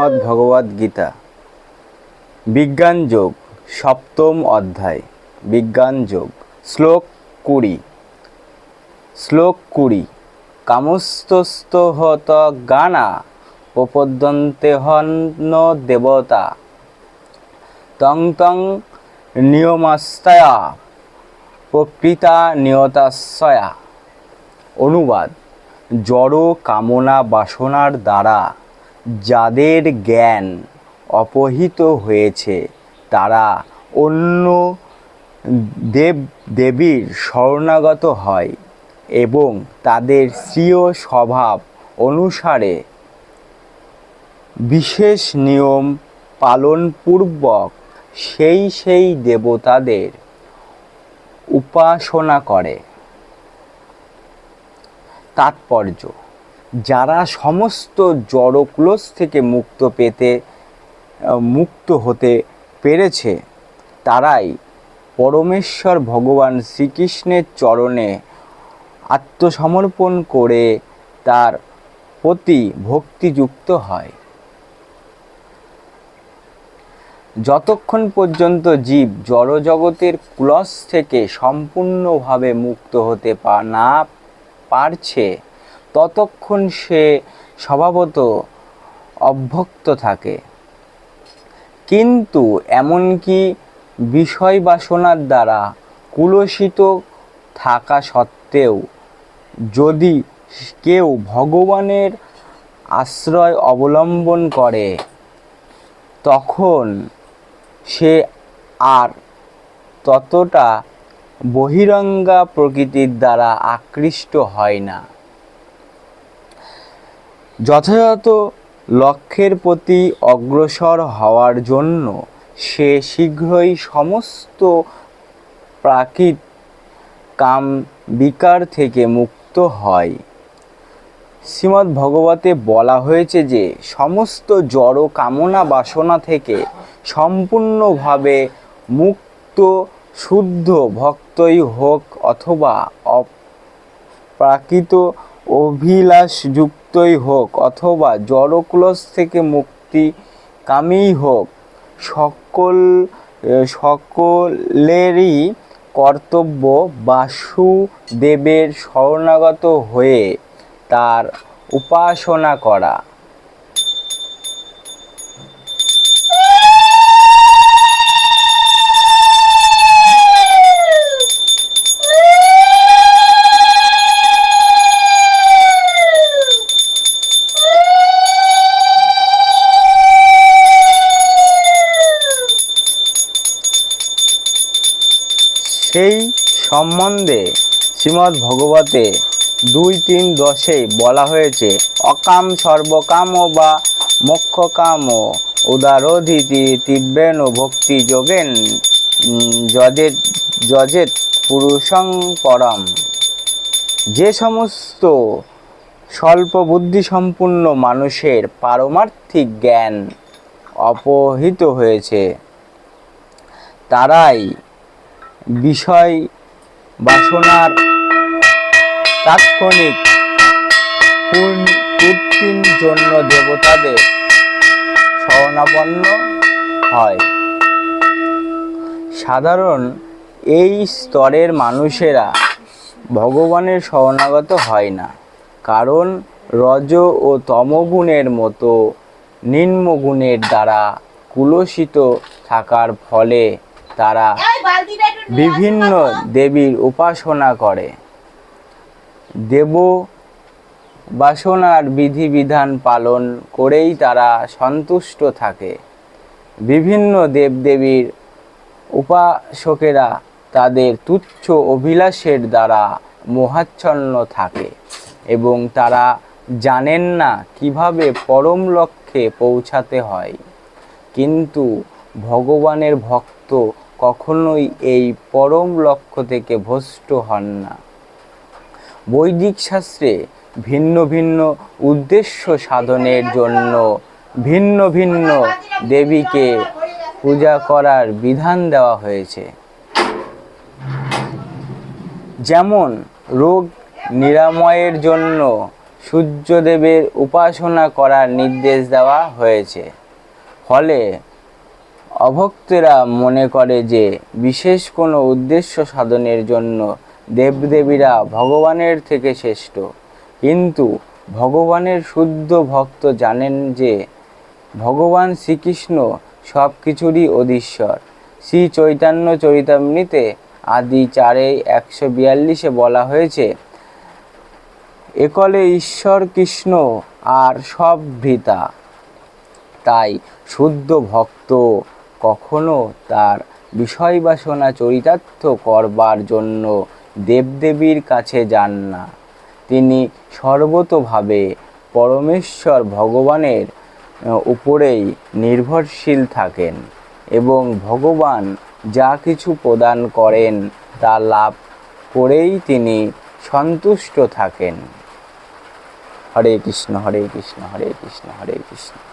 শ্রীমদ্ ভগবদ গীতা। বিজ্ঞান যোগ, সপ্তম অধ্যায়। বিজ্ঞান যোগ, শ্লোক কুড়ি। শ্লোক কুড়ি কামস্তস্তহত গানা প্রপদ্যন্তে হন্য দেবতা। তং তং নিয়মাস্তায়া প্রকৃতা নিয়তাস্বয়া। অনুবাদ, জড় কামনা বাসনার দ্বারা। যাদের জ্ঞান অপহিত হয়েছে, তারা অন্য দেব, দেবীর শরণাগত হয় এবং তাদের স্বীয় স্বভাব অনুসারে বিশেষ নিয়ম পালনপূর্বক সেই সেই দেবতাদের উপাসনা করে। তাৎপর্য যারা সমস্ত জড়ক্লোশ থেকে মুক্ত পেতে মুক্ত হতে পেরেছে, তারাই পরমেশ্বর ভগবান শ্রীকৃষ্ণের চরণে আত্মসমর্পণ করে তার প্রতি ভক্তিযুক্ত হয়। যতক্ষণ পর্যন্ত জীব জড়জগতের কুলস থেকে সম্পূর্ণভাবে মুক্ত হতে পা, না পারছে ততক্ষণ সে স্বভাবত অভ্যক্ত থাকে। কিন্তু এমনকি বিষয় বাসনার দ্বারা কুলসিত থাকা সত্ত্বেও যদি কেউ ভগবানের আশ্রয় অবলম্বন করে, তখন সে আর ততটা বহিরঙ্গা প্রকৃতির দ্বারা আকৃষ্ট হয় না। যথাযথ লক্ষ্যের প্রতি অগ্রসর হওয়ার জন্য সে শীঘ্রই সমস্ত প্রাকৃত কাম বিকার থেকে মুক্ত হয়। শ্রীমদ্ ভগবতে বলা হয়েছে যে, সমস্ত জড় কামনা বাসনা থেকে সম্পূর্ণভাবে মুক্ত, শুদ্ধ ভক্তই হোক অথবা অপ্রাকৃত অভিলাষযুক্তই হোক অথবা জড়কুলস থেকে মুক্তি কামেই হোক, সকল সকলেরই কর্তব্য বাসুদেবের শরণাগত হয়ে তার উপাসনা করা। সেই সম্বন্ধে শ্রীমদ্ ভগবতে দুই তিন দশে বলা হয়েছে, অকাম সর্বকাম বা মোক্ষ কাম উদারোধিতি তীব্রেণ ভক্তি যোগেন যজেত যজেত পুরুষং পরম। যে সমস্ত স্বল্প বুদ্ধিসম্পন্ন মানুষের পারমার্থিক জ্ঞান অপহিত হয়েছে, তারাই বিষয়, বাসনার তাৎক্ষণিক পূর্ণ- জন্য দেবতাদের শরণাপন্ন হয়। সাধারণ এই স্তরের মানুষেরা ভগবানের শরণাগত হয় না। কারণ রজ ও তমগুণের মতো নিম্নগুণের দ্বারা কুলসিত থাকার ফলে তারা বিভিন্ন দেবীর উপাসনা করে। দেব বাসনার বিধিবিধান পালন করেই তারা সন্তুষ্ট থাকে। বিভিন্ন দেবদেবীর উপাসকেরা তাদের তুচ্ছ অভিলাষের দ্বারা মোহাচ্ছন্ন থাকে এবং তারা জানেন না কীভাবে পরম লক্ষ্যে পৌঁছাতে হয়। কিন্তু ভগবানের ভক্ত কখনোই এই পরম লক্ষ্য থেকে ভ্রষ্ট হন না। বৈদিক শাস্ত্রে ভিন্ন ভিন্ন উদ্দেশ্য সাধনের জন্য ভিন্ন ভিন্ন দেবীকে পূজা করার বিধান দেওয়া হয়েছে। যেমন রোগ নিরাময়ের জন্য সূর্যদেবের উপাসনা করার নির্দেশ দেওয়া হয়েছে। ফলে অভক্তেরা মনে করে যে বিশেষ কোনো উদ্দেশ্য সাধনের জন্য দেবদেবীরা ভগবানের থেকে শ্রেষ্ঠ। কিন্তু ভগবানের শুদ্ধ ভক্ত জানেন যে ভগবান শ্রীকৃষ্ণ সব কিছুরই অধীশ্বর। শ্রী চৈতন্য চরিতামৃতে আদি চারে একশো বিয়াল্লিশে বলা হয়েছে, একলে ঈশ্বর কৃষ্ণ আর সব ভৃতা। তাই শুদ্ধ ভক্ত কখনো তার বিষয় বাসনা চরিতার্থ করবার জন্য দেবদেবীর কাছে যান না। তিনি সর্বতোভাবে পরমেশ্বর ভগবানের উপরেই নির্ভরশীল থাকেন এবং ভগবান যা কিছু প্রদান করেন তা লাভ করেই তিনি সন্তুষ্ট থাকেন। হরে কৃষ্ণ হরে কৃষ্ণ হরে কৃষ্ণ হরে কৃষ্ণ।